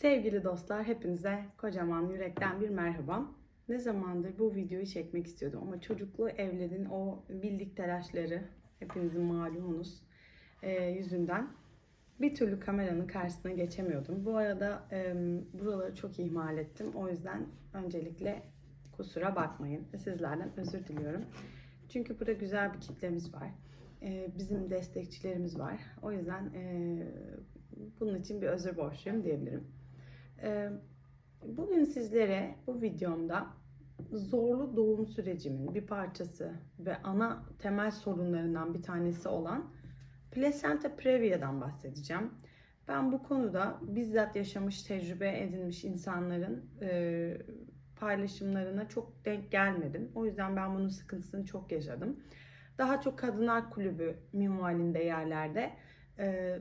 Sevgili dostlar, hepinize kocaman yürekten bir merhaba. Ne zamandır bu videoyu çekmek istiyordum ama çocuklu evlerin o bildik telaşları, hepinizin malumunuz e, yüzünden bir türlü kameranın karşısına geçemiyordum. Bu arada e, buraları çok ihmal ettim. O yüzden öncelikle kusura bakmayın. Sizlerden özür diliyorum. Çünkü burada güzel bir kitlemiz var. E, bizim destekçilerimiz var. O yüzden e, bunun için bir özür borçluyum diyebilirim. Ee, Bugün sizlere bu videomda zorlu doğum sürecimin bir parçası ve ana temel sorunlarından bir tanesi olan plasenta previa'dan bahsedeceğim. Ben bu konuda bizzat yaşamış, tecrübe edinmiş insanların e, paylaşımlarına çok denk gelmedim. O yüzden ben bunun sıkıntısını çok yaşadım. Daha çok kadınlar kulübü minvalinde yerlerde e,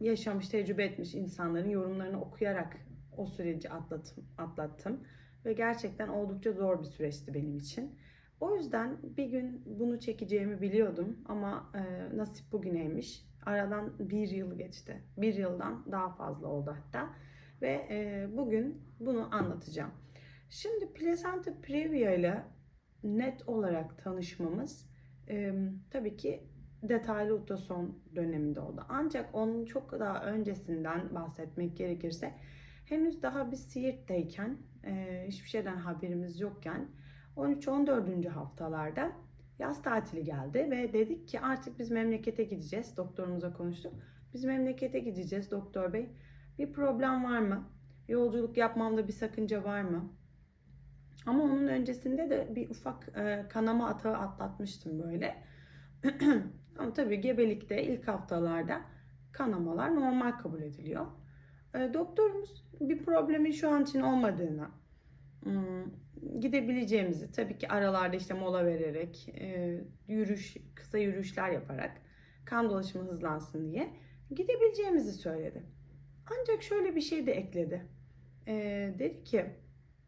yaşamış, tecrübe etmiş insanların yorumlarını okuyarak o süreci atlattım, atlattım. Ve gerçekten oldukça zor bir süreçti benim için. O yüzden bir gün bunu çekeceğimi biliyordum ama e, nasip bugüneymiş. Aradan bir yıl geçti. Bir yıldan daha fazla oldu hatta. Ve e, bugün bunu anlatacağım. Şimdi plasenta previa ile net olarak tanışmamız e, tabii ki detaylı ultrason döneminde oldu. Ancak onun çok daha öncesinden bahsetmek gerekirse henüz daha biz Siirt'teyken e, hiçbir şeyden haberimiz yokken 13-14. haftalarda yaz tatili geldi ve dedik ki artık biz memlekete gideceğiz. Doktorumuza konuştuk. Biz memlekete gideceğiz doktor bey. Bir problem var mı? Yolculuk yapmamda bir sakınca var mı? Ama onun öncesinde de bir ufak e, kanama atağı atlatmıştım böyle. Ama tabii gebelikte ilk haftalarda kanamalar normal kabul ediliyor. E, doktorumuz bir problemin şu an için olmadığını, hmm, gidebileceğimizi tabii ki aralarda işte mola vererek, e, yürüyüş, kısa yürüyüşler yaparak kan dolaşımı hızlansın diye gidebileceğimizi söyledi. Ancak şöyle bir şey de ekledi. E, dedi ki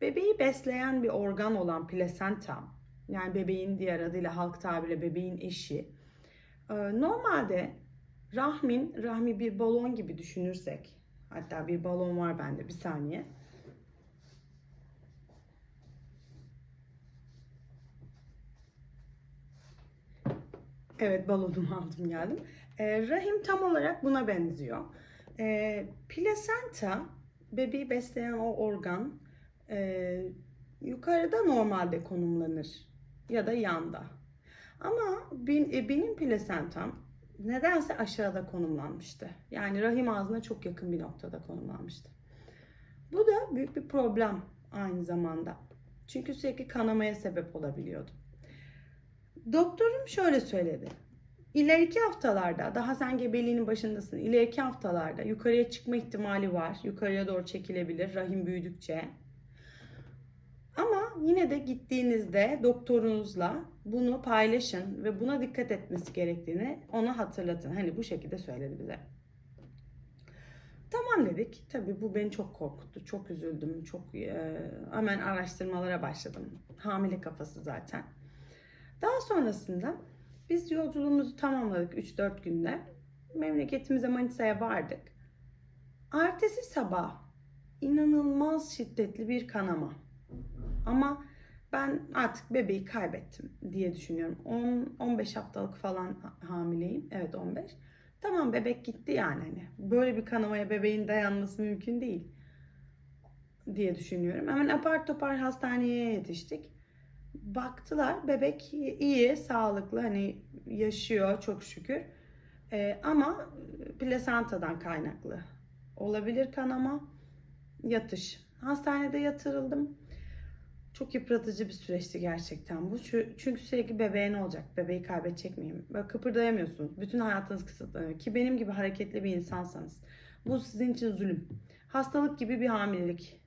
bebeği besleyen bir organ olan plasenta yani bebeğin diğer adıyla halk tabiriyle bebeğin eşi normalde rahmin, rahmi bir balon gibi düşünürsek, hatta bir balon var bende bir saniye. Evet balonumu aldım geldim. Ee, rahim tam olarak buna benziyor. Ee, plasenta bebeği besleyen o organ e, yukarıda normalde konumlanır ya da yanda. Ama e, benim plasentam nedense aşağıda konumlanmıştı. Yani rahim ağzına çok yakın bir noktada konumlanmıştı. Bu da büyük bir problem aynı zamanda. Çünkü sürekli kanamaya sebep olabiliyordu. Doktorum şöyle söyledi. İleriki haftalarda, daha sen gebeliğinin başındasın, ileriki haftalarda yukarıya çıkma ihtimali var. Yukarıya doğru çekilebilir rahim büyüdükçe. Yine de gittiğinizde doktorunuzla bunu paylaşın ve buna dikkat etmesi gerektiğini ona hatırlatın. Hani bu şekilde söyledi bize. Tamam dedik. Tabii bu beni çok korkuttu. Çok üzüldüm. Çok e, hemen araştırmalara başladım. Hamile kafası zaten. Daha sonrasında biz yolculuğumuzu tamamladık 3-4 günde. Memleketimize Manisa'ya vardık. Ertesi sabah inanılmaz şiddetli bir kanama. Ama ben artık bebeği kaybettim diye düşünüyorum. 10 15 haftalık falan hamileyim. Evet 15. Tamam bebek gitti yani hani. Böyle bir kanamaya bebeğin dayanması mümkün değil diye düşünüyorum. Hemen apar topar hastaneye yetiştik. Baktılar bebek iyi, sağlıklı hani yaşıyor çok şükür. Ee, ama plasentadan kaynaklı olabilir kanama, yatış. Hastanede yatırıldım. Çok yıpratıcı bir süreçti gerçekten bu. Çünkü sürekli bebeğe ne olacak? Bebeği kaybedecek miyim? Böyle kıpırdayamıyorsunuz. Bütün hayatınız kısıtlanıyor. Ki benim gibi hareketli bir insansanız. Bu sizin için zulüm. Hastalık gibi bir hamilelik.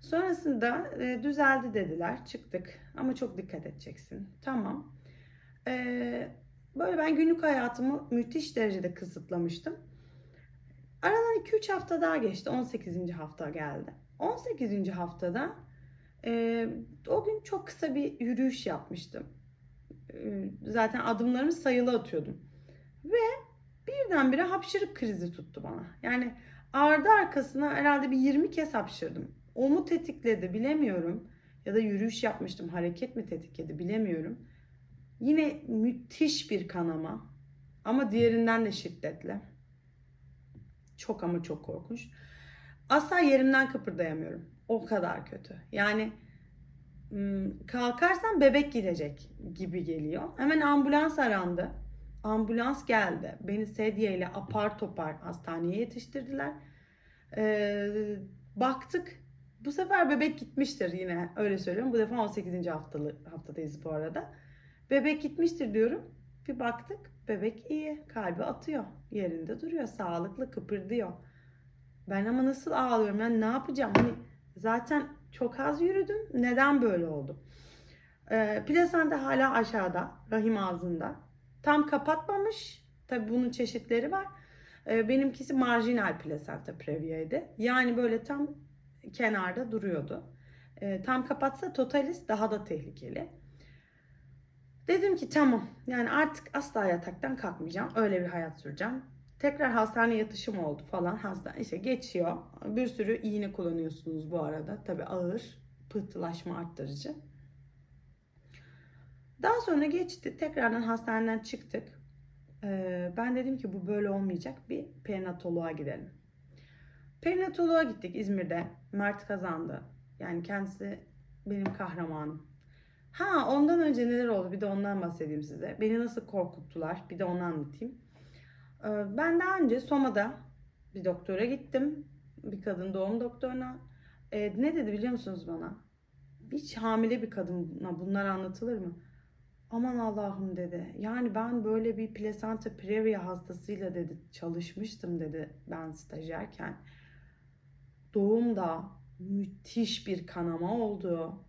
Sonrasında e, düzeldi dediler. Çıktık. Ama çok dikkat edeceksin. Tamam. E, böyle ben günlük hayatımı müthiş derecede kısıtlamıştım. Aradan 2-3 hafta daha geçti. 18. hafta geldi. 18. haftada ee, o gün çok kısa bir yürüyüş yapmıştım. Ee, zaten adımlarımı sayılı atıyordum. Ve birdenbire hapşırık krizi tuttu bana. Yani Ardı arkasına herhalde bir 20 kez hapşırdım. O mu tetikledi bilemiyorum. Ya da yürüyüş yapmıştım hareket mi tetikledi bilemiyorum. Yine müthiş bir kanama. Ama diğerinden de şiddetli. Çok ama çok korkunç. Asla yerimden kıpırdayamıyorum. O kadar kötü. Yani ım, kalkarsam bebek gidecek gibi geliyor. Hemen ambulans arandı. Ambulans geldi. Beni sedyeyle apar topar hastaneye yetiştirdiler. Ee, baktık. Bu sefer bebek gitmiştir yine öyle söylüyorum. Bu defa 18. haftalı, haftadayız bu arada. Bebek gitmiştir diyorum. Bir baktık bebek iyi. Kalbi atıyor. Yerinde duruyor. Sağlıklı kıpırdıyor. Ben ama nasıl ağlıyorum? Ben ne yapacağım? Hani zaten çok az yürüdüm. Neden böyle oldu? Ee, plasenta hala aşağıda. Rahim ağzında. Tam kapatmamış. Tabii bunun çeşitleri var. Ee, benimkisi marjinal plasenta previa'ydı. Yani böyle tam kenarda duruyordu. Ee, tam kapatsa totalis daha da tehlikeli. Dedim ki tamam yani artık asla yataktan kalkmayacağım. Öyle bir hayat süreceğim. Tekrar hastane yatışım oldu falan. Hastane işte geçiyor. Bir sürü iğne kullanıyorsunuz bu arada. Tabii ağır pıhtılaşma arttırıcı. Daha sonra geçti. Tekrardan hastaneden çıktık. Ee, ben dedim ki bu böyle olmayacak. Bir perinatoloğa gidelim. Perinatoloğa gittik İzmir'de. Mert kazandı. Yani kendisi benim kahramanım. Ha ondan önce neler oldu bir de ondan bahsedeyim size. Beni nasıl korkuttular bir de onu anlatayım. Ee, Ben daha önce Soma'da bir doktora gittim. Bir kadın doğum doktoruna. Ee, ne dedi biliyor musunuz bana? Hiç hamile bir kadına bunlar anlatılır mı? Aman Allah'ım dedi. Yani ben böyle bir plasenta previa hastasıyla dedi çalışmıştım dedi ben stajyerken. Doğumda müthiş bir kanama oldu.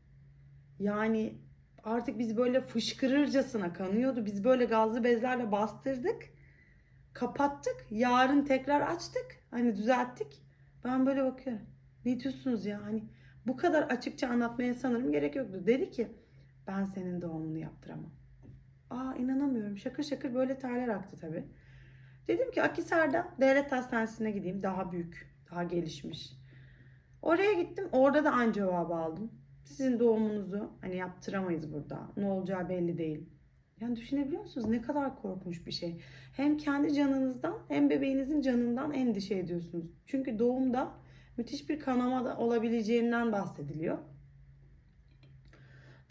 Yani artık biz böyle fışkırırcasına kanıyordu. Biz böyle gazlı bezlerle bastırdık. Kapattık. Yarın tekrar açtık. Hani düzelttik. Ben böyle bakıyorum. Ne diyorsunuz ya? Hani bu kadar açıkça anlatmaya sanırım gerek yoktu. Dedi ki ben senin doğumunu yaptıramam. Aa inanamıyorum. Şakır şakır böyle terler aktı tabii. Dedim ki Akisar'da devlet hastanesine gideyim. Daha büyük, daha gelişmiş. Oraya gittim. Orada da aynı cevabı aldım. Sizin doğumunuzu hani yaptıramayız burada. Ne olacağı belli değil. Yani düşünebiliyor musunuz? Ne kadar korkunç bir şey. Hem kendi canınızdan hem bebeğinizin canından endişe ediyorsunuz. Çünkü doğumda müthiş bir kanama da olabileceğinden bahsediliyor.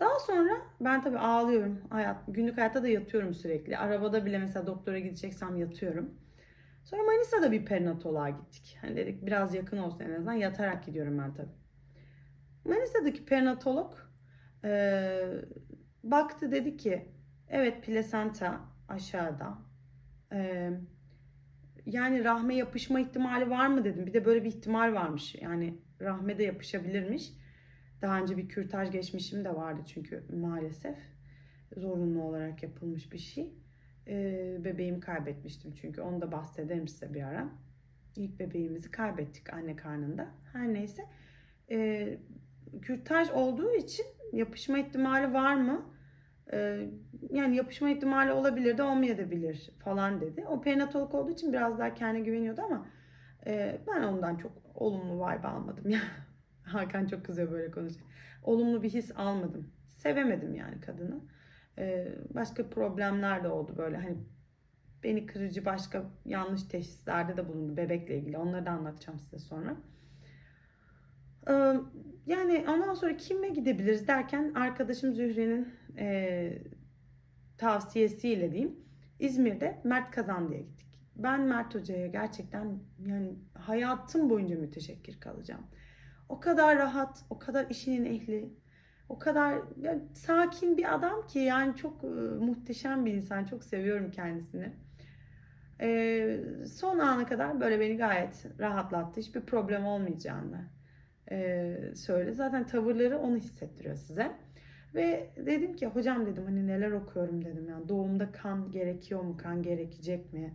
Daha sonra ben tabii ağlıyorum. Hayat, günlük hayatta da yatıyorum sürekli. Arabada bile mesela doktora gideceksem yatıyorum. Sonra Manisa'da bir perinatoloğa gittik. Hani dedik biraz yakın olsun en azından yatarak gidiyorum ben tabii. Manisa'daki perinatolog e, baktı dedi ki evet plasenta aşağıda. E, yani rahme yapışma ihtimali var mı dedim. Bir de böyle bir ihtimal varmış. Yani rahme de yapışabilirmiş. Daha önce bir kürtaj geçmişim de vardı çünkü maalesef zorunlu olarak yapılmış bir şey. Ee, bebeğimi kaybetmiştim çünkü onu da bahsederim size bir ara. İlk bebeğimizi kaybettik anne karnında. Her neyse. Ee, kürtaj olduğu için yapışma ihtimali var mı? Ee, yani yapışma ihtimali olabilir de olmayabilir falan dedi. O perinatolog olduğu için biraz daha kendine güveniyordu ama e, ben ondan çok olumlu vibe almadım ya. Hakan çok kızıyor böyle konuşuyor. Olumlu bir his almadım. Sevemedim yani kadını. Ee, başka problemler de oldu böyle hani beni kırıcı başka yanlış teşhislerde de bulundu bebekle ilgili. Onları da anlatacağım size sonra. Ee, yani ondan sonra kime gidebiliriz derken arkadaşım Zühre'nin e, tavsiyesiyle diyeyim İzmir'de Mert Kazandı'ya gittik. Ben Mert Hoca'ya gerçekten yani hayatım boyunca müteşekkir kalacağım. O kadar rahat, o kadar işinin ehli, o kadar ya, sakin bir adam ki yani çok e, muhteşem bir insan. Çok seviyorum kendisini. E, son ana kadar böyle beni gayet rahatlattı. Hiçbir problem olmayacağını e, söyledi. Zaten tavırları onu hissettiriyor size. Ve dedim ki hocam dedim hani neler okuyorum dedim yani doğumda kan gerekiyor mu kan gerekecek mi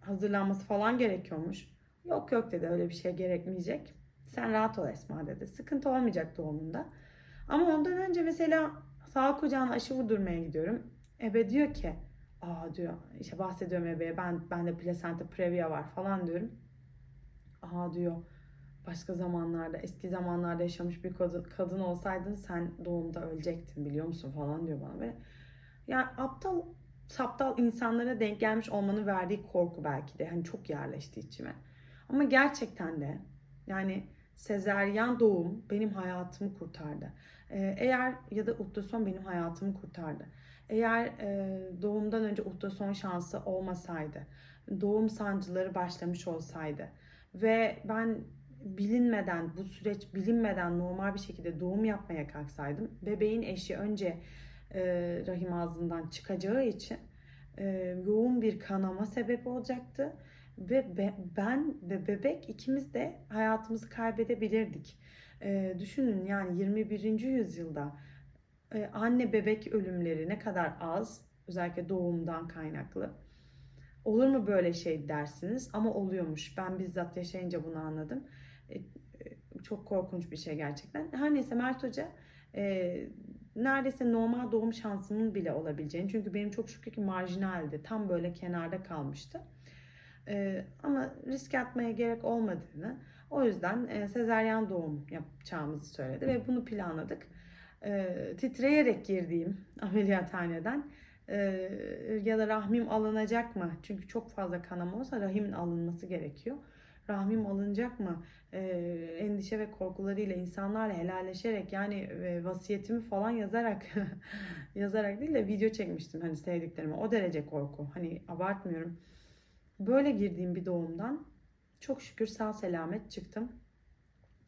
hazırlanması falan gerekiyormuş. Yok yok dedi öyle bir şey gerekmeyecek. Sen rahat ol Esma dedi. Sıkıntı olmayacak doğumunda. Ama ondan önce mesela sağlık ocağına aşı vurdurmaya gidiyorum. Ebe diyor ki aa diyor işte bahsediyorum ebeye ben bende plasenta previa var falan diyorum. aha diyor başka zamanlarda eski zamanlarda yaşamış bir kadın, kadın olsaydın sen doğumda ölecektin biliyor musun falan diyor bana ve yani aptal saptal insanlara denk gelmiş olmanın verdiği korku belki de hani çok yerleşti içime. Ama gerçekten de yani sezeryan doğum benim hayatımı kurtardı. Ee, eğer ya da ultrason benim hayatımı kurtardı. Eğer e, doğumdan önce ultrason şansı olmasaydı, doğum sancıları başlamış olsaydı ve ben bilinmeden, bu süreç bilinmeden normal bir şekilde doğum yapmaya kalksaydım, bebeğin eşi önce e, rahim ağzından çıkacağı için e, yoğun bir kanama sebep olacaktı ve be- ben ve bebek ikimiz de hayatımızı kaybedebilirdik. E, düşünün yani 21. yüzyılda e, anne bebek ölümleri ne kadar az, özellikle doğumdan kaynaklı. Olur mu böyle şey dersiniz ama oluyormuş. Ben bizzat yaşayınca bunu anladım. E, e, çok korkunç bir şey gerçekten. Her neyse Mert Hoca e, neredeyse normal doğum şansımın bile olabileceğini. Çünkü benim çok şükür ki marjinaldi. Tam böyle kenarda kalmıştı. E, ama risk atmaya gerek olmadığını, o yüzden e, sezeryan doğum yapacağımızı söyledi ve bunu planladık. E, titreyerek girdiğim ameliyathaneden e, ya da rahmim alınacak mı? Çünkü çok fazla kanama olsa rahimin alınması gerekiyor. Rahmim alınacak mı? E, endişe ve korkularıyla insanlarla helalleşerek yani e, vasiyetimi falan yazarak yazarak değil de video çekmiştim hani sevdiklerime. O derece korku. Hani abartmıyorum. Böyle girdiğim bir doğumdan çok şükür sağ selamet çıktım.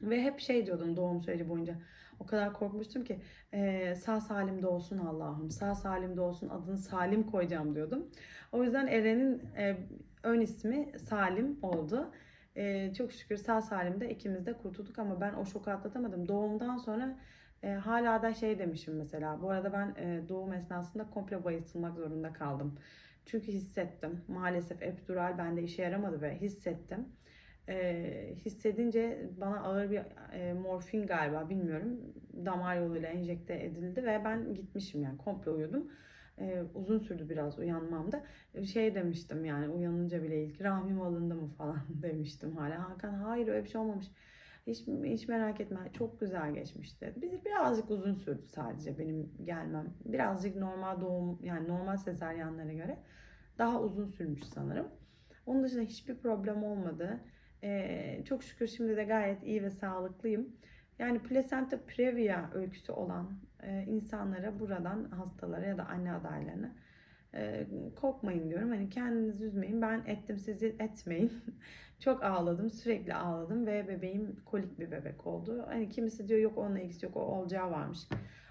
Ve hep şey diyordum doğum süreci boyunca. O kadar korkmuştum ki e, sağ salim de olsun Allah'ım. Sağ salim de olsun adını Salim koyacağım diyordum. O yüzden Eren'in e, ön ismi Salim oldu. E, çok şükür sağ salim de ikimiz de kurtulduk ama ben o şoku atlatamadım. Doğumdan sonra e, hala da şey demişim mesela. Bu arada ben e, doğum esnasında komple bayıltılmak zorunda kaldım. Çünkü hissettim. Maalesef epidural bende işe yaramadı ve hissettim. E, hissedince bana ağır bir e, morfin galiba bilmiyorum damar yoluyla enjekte edildi ve ben gitmişim yani komple uyudum. E, uzun sürdü biraz uyanmamda. Şey demiştim yani uyanınca bile ilk rahmim alındı mı falan demiştim hala. Hakan hayır öyle bir şey olmamış. Hiç, hiç merak etme çok güzel geçmişti. Bir, birazcık uzun sürdü sadece benim gelmem. Birazcık normal doğum yani normal sezaryenlere göre daha uzun sürmüş sanırım. Onun dışında hiçbir problem olmadı. Ee, çok şükür şimdi de gayet iyi ve sağlıklıyım. Yani plasenta previa öyküsü olan e, insanlara buradan hastalara ya da anne adaylarına e, korkmayın diyorum. Hani kendinizi üzmeyin. Ben ettim sizi etmeyin. Çok ağladım. Sürekli ağladım ve bebeğim kolik bir bebek oldu. Hani kimisi diyor yok onunla ilgisi yok o olacağı varmış.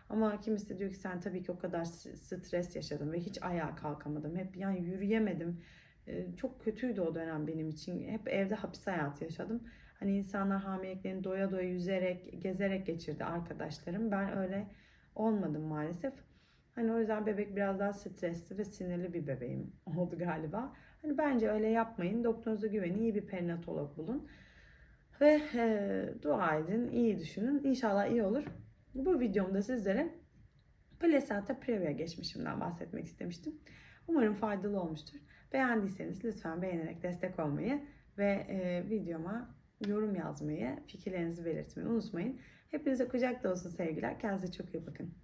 Ama kimisi diyor ki sen tabii ki o kadar stres yaşadın ve hiç ayağa kalkamadım. Hep yani yürüyemedim. E, çok kötüydü o dönem benim için. Hep evde hapis hayatı yaşadım. Hani insanlar hamileliklerini doya doya yüzerek, gezerek geçirdi arkadaşlarım. Ben öyle olmadım maalesef. Hani o yüzden bebek biraz daha stresli ve sinirli bir bebeğim oldu galiba. Hani bence öyle yapmayın. Doktorunuza güvenin. iyi bir perinatolog bulun. Ve e, dua edin. iyi düşünün. İnşallah iyi olur. Bu videomda sizlere plasenta previa geçmişimden bahsetmek istemiştim. Umarım faydalı olmuştur. Beğendiyseniz lütfen beğenerek destek olmayı ve e, videoma yorum yazmayı, fikirlerinizi belirtmeyi unutmayın. Hepinize kucak dolusu sevgiler. Kendinize çok iyi bakın.